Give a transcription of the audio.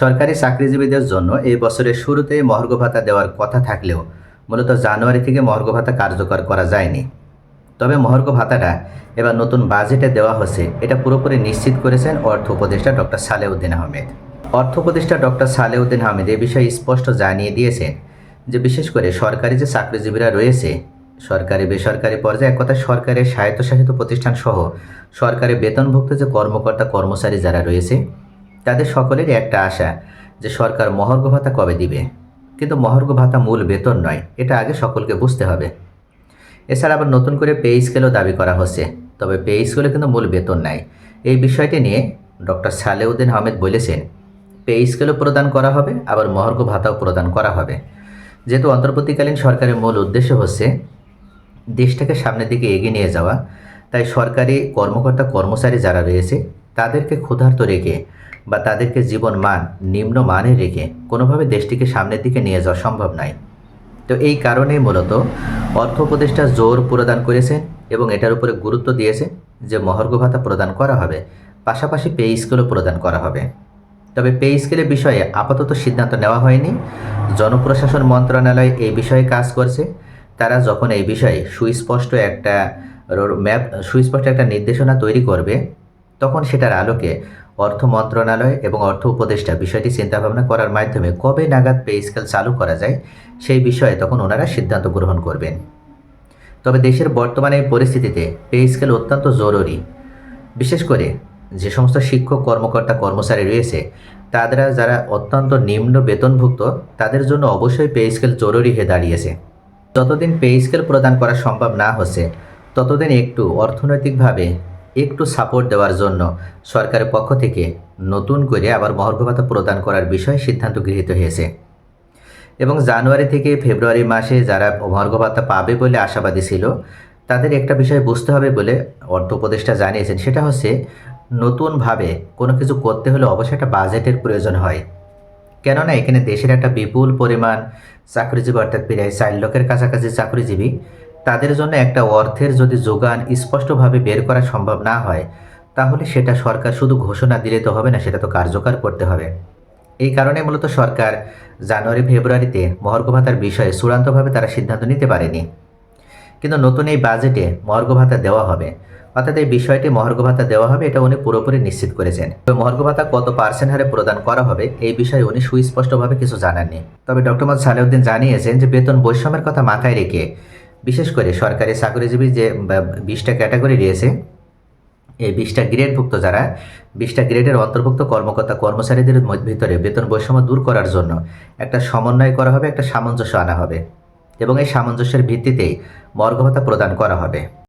সরকারি চাকরিজীবীদের জন্য এই বছরের শুরুতে মহার্ঘ ভাতা দেওয়ার কথা থাকলেও মূলত জানুয়ারি থেকে মহার্ঘ ভাতা কার্যকর করা যায়নি। তবে মহার্ঘ ভাতাটা এবার নতুন বাজেটে দেওয়া হচ্ছে এটা পুরোপুরি নিশ্চিত করেছেন অর্থ উপদেষ্টা ডক্টর সালেউদ্দিন আহমেদ। অর্থ উপদেষ্টা ডক্টর সালেউদ্দিন আহমেদ এ বিষয়ে স্পষ্ট জানিয়ে দিয়েছেন যে বিশেষ করে সরকারি যে চাকরিজীবীরা রয়েছে, সরকারি বেসরকারি পর্যায়ে কথায় সরকারের স্বায়ত্তশাসিত প্রতিষ্ঠান সহ সরকারি বেতনভুক্ত যে কর্মকর্তা কর্মচারী যারা রয়েছে তাদের সকলেরই একটা আশা যে সরকার মহার্ঘ ভাতা কবে দিবে। কিন্তু মহার্ঘ ভাতা মূল বেতন নয়, এটা আগে সকলকে বুঝতে হবে। এছাড়া আবার নতুন করে পে স্কেলও দাবি করা হচ্ছে, তবে পে স্কেলে কিন্তু মূল বেতন নাই। এই বিষয়টি নিয়ে ডক্টর সালেউদ্দিন আহমেদ বলেছেন, পে স্কেলও প্রদান করা হবে, আবার মহার্ঘ ভাতাও প্রদান করা হবে। যেহেতু অন্তর্বর্তীকালীন সরকারের মূল উদ্দেশ্য হচ্ছে দেশটাকে সামনের দিকে এগিয়ে নিয়ে যাওয়া, তাই সরকারি কর্মকর্তা কর্মচারী যারা রয়েছে, তাদেরকে ক্ষুধার্ত রেখে বা তাদেরকে জীবন মান, নিম্ন মানে রেখে কোনোভাবে দেশটিকে সামনের দিকে নিয়ে যাওয়া সম্ভব নয়। তো এই কারণেই মূলত অর্থ উপদেষ্টা জোর প্রদান করেছেন এবং এটার উপরে গুরুত্ব দিয়েছে যে মহার্ঘ ভাতা প্রদান করা হবে, পাশাপাশি পে স্কেলও প্রদান করা হবে। তবে পে স্কেলের বিষয়ে আপাতত সিদ্ধান্ত নেওয়া হয়নি। জনপ্রশাসন মন্ত্রণালয় এই বিষয়ে কাজ করছে। তারা যখন এই বিষয়ে সুস্পষ্ট একটা ম্যাপ, সুস্পষ্ট একটা নির্দেশনা তৈরি করবে, তখন সেটার আলোকে অর্থ মন্ত্রণালয় এবং অর্থ উপদেষ্টা বিষয়টি চিন্তাভাবনা করার মাধ্যমে কবে নাগাদ পে স্কেল চালু করা যায় সেই বিষয়ে তখন ওনারা সিদ্ধান্ত গ্রহণ করবেন। তবে দেশের বর্তমানে পরিস্থিতিতে পে স্কেল অত্যন্ত জরুরি। বিশেষ করে যে সমস্ত শিক্ষক, কর্মকর্তা, কর্মচারী রয়েছে, তারা যারা অত্যন্ত নিম্ন বেতনভুক্ত, তাদের জন্য অবশ্যই পে স্কেল জরুরি হয়ে দাঁড়িয়েছে। যতদিন পে স্কেল প্রদান করা সম্ভব না হচ্ছে, ততদিন একটু অর্থনৈতিকভাবে একটু সাপোর্ট দেওয়ার জন্য সরকারের পক্ষ থেকে নতুন করে আবার মহার্ঘ ভাতা প্রদান করার বিষয়ে সিদ্ধান্ত গৃহীত হয়েছে। এবং জানুয়ারি থেকে ফেব্রুয়ারি মাসে যারা মহার্ঘ ভাতা পাবে বলে আশাবাদী ছিল, তাদের একটা বিষয় বুঝতে হবে বলে অর্থ উপদেষ্টা জানিয়েছেন। সেটা হচ্ছে নতুনভাবে কোনো কিছু করতে হলে অবশ্যই একটা বাজেটের প্রয়োজন হয়। কেননা এখানে দেশের একটা বিপুল পরিমাণ চাকরিজীবী অর্থাৎ প্রায় চার লক্ষের কাছাকাছি চাকরিজীবী তাদের জন্য একটা অর্থের যদি যোগান স্পষ্টভাবে বের করা সম্ভব না হয়, তাহলে সেটা সরকার শুধু ঘোষণা দিলে তো হবে না, সেটা তো কার্যকর করতে হবে। এই কারণে মূলত সরকার জানুয়ারি, ফেব্রুয়ারিতে মহার্ঘ ভাতার বিষয়ে চূড়ান্তভাবে তারা সিদ্ধান্ত নিতে পারেনি। কিন্তু নতুন এই বাজেটে মহার্ঘ ভাতা দেওয়া হবে, অর্থাৎ এই বিষয়টি মহার্ঘ ভাতা দেওয়া হবে, এটা উনি পুরোপুরি নিশ্চিত করেছেন। তবে মহার্ঘ ভাতা কত পার্সেন্ট হারে প্রদান করা হবে, এই বিষয়ে উনি সুস্পষ্টভাবে কিছু জানাননি। তবে ডক্টর মোহাম্মদ সালেউদ্দিন জানিয়েছেন যে বেতন বৈষম্যের কথা মাথায় রেখে বিশেষ করে সরকারি চাকরিজীবী যে বিশটা ক্যাটাগরি রয়েছে, এই বিশটা গ্রেডভুক্ত যারা, বিশটা গ্রেডের অন্তর্ভুক্ত কর্মকর্তা, কর্মচারীদের ভিতরে বেতন বৈষম্য দূর করার জন্য একটা সমন্বয় করা হবে, একটা সামঞ্জস্য আনা হবে এবং এই সামঞ্জস্যের ভিত্তিতেই মর্গভাতা প্রদান করা হবে।